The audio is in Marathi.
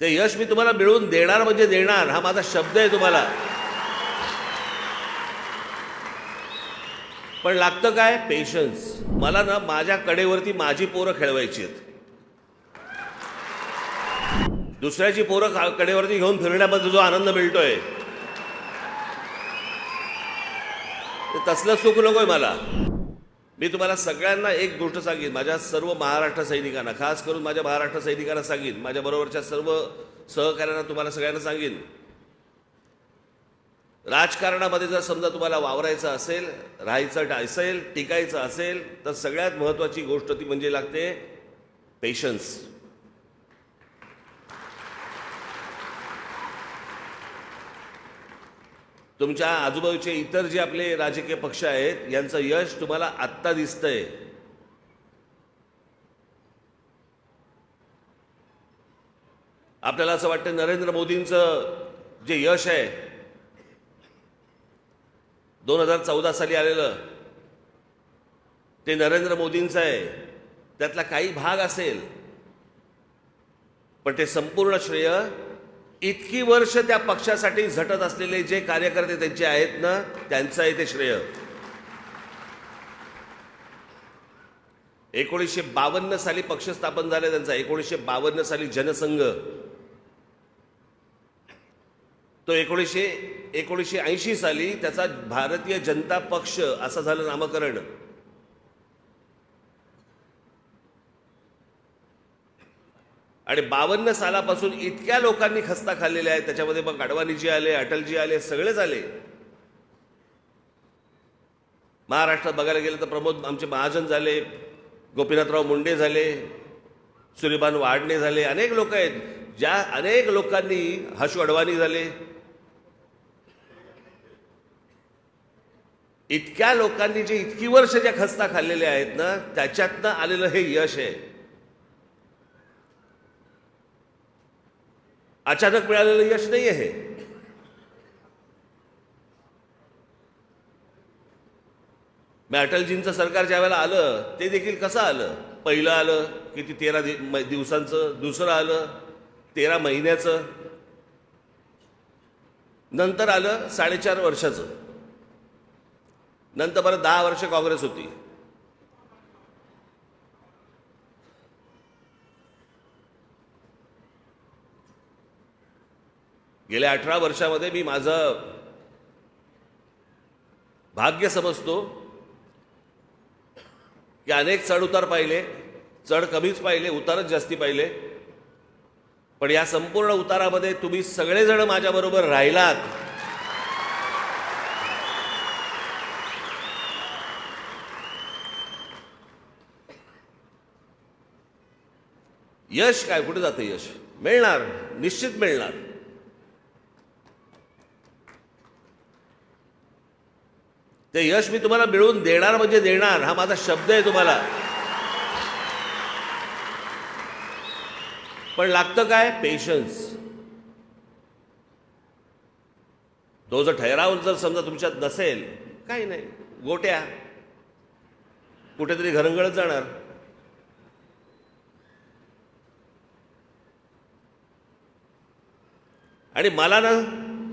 ते यश मी तुम्हाला मिळवून देणार म्हणजे देणार हा माझा शब्द आहे तुम्हाला. पण लागतं काय? पेशन्स मला ना माझ्या कडेवरती माझी पोरं खेळवायची आहेत. दुसऱ्याची पोरं कडेवरती घेऊन फिरण्यामध्ये जो आनंद मिळतोय. तसलं सुख नकोय मला. मी तुम्हाला सगळ्यांना एक गोष्ट सांगेन. माझ्या सर्व महाराष्ट्र सैनिकांना खास करून माझ्या महाराष्ट्र सैनिकांना सांगेन. माझ्याबरोबरच्या सर्व सहकाऱ्यांना तुम्हाला सगळ्यांना सांगेन. राजकारणामध्ये जर समजा तुम्हाला वावरायचं असेल राहायचं असेल टिकायचं असेल तर सगळ्यात महत्त्वाची गोष्ट ती म्हणजे लागते पेशन्स तुमच्या आजूबाजूचे इतर जे आपले राजकीय पक्ष आहेत यांचं यश तुम्हाला आत्ता दिसतंय. आपल्याला असं वाटतं नरेंद्र मोदींचं जे यश आहे दोन हजार चौदा साली आलेलं ते नरेंद्र मोदींचं आहे. त्यातला काही भाग असेल पण ते संपूर्ण श्रेय इतकी वर्ष त्या पक्षासाठी झटत असलेले जे कार्यकर्ते त्यांचे आहेत ना त्यांचं आहे ते श्रेय. एकोणीसशे बावन्न साली पक्ष स्थापन झाले त्यांचा एकोणीसशे बावन्न साली जनसंघ. तो एकोणीसशे एकोणीसशे ऐंशी साली त्याचा भारतीय जनता पक्ष असं झालं नामकरण. आणि बावन्न सालापासून इतक्या लोकांनी खस्ता खाल्लेल्या आहेत. त्याच्यामध्ये मग अडवाणीजी आले अटलजी आले सगळेच आले. महाराष्ट्रात बघायला गेलं तर प्रमोद आमचे महाजन झाले गोपीनाथराव मुंडे झाले सूर्यभान वाडणे झाले अनेक लोक आहेत. ज्या अनेक लोकांनी हशू अडवाणी झाले. इतक्या लोकांनी जे इतकी वर्ष ज्या खस्ता खाल्लेल्या आहेत ना त्याच्यातनं आलेलं हे यश आहे. अचानक मिळालेलं यश नाही आहे मग अटलजींचं सरकार ज्या वेळेला आलं ते देखील कसं आलं? पहिलं आलं किती तेरा दिवसांचं दुसरं आलं तेरा महिन्याचं. नंतर आलं साडेचार वर्षाचं. नंतर परत दहा वर्ष काँग्रेस होती. गेल्या अठरा वर्षामध्ये मी माझं भाग्य समजतो की अनेक चढ उतार पाहिले चढ कमीच पाहिले उतारच जास्ती पाहिले. पण या संपूर्ण उतारामध्ये तुम्ही सगळेजण माझ्याबरोबर राहिलात. यश काय? कुठे जातं यश? मिळणार निश्चित मिळणार. ते यश मी तुम्हाला मिळवून देणार म्हणजे देणार. हा माझा शब्द आहे तुम्हाला. पण लागतं काय? पेशन्स तो जर ठराव जर समजा तुमच्यात नसेल काही नाही. गोट्या. कुठेतरी घरंगळत जाणार. आणि मला ना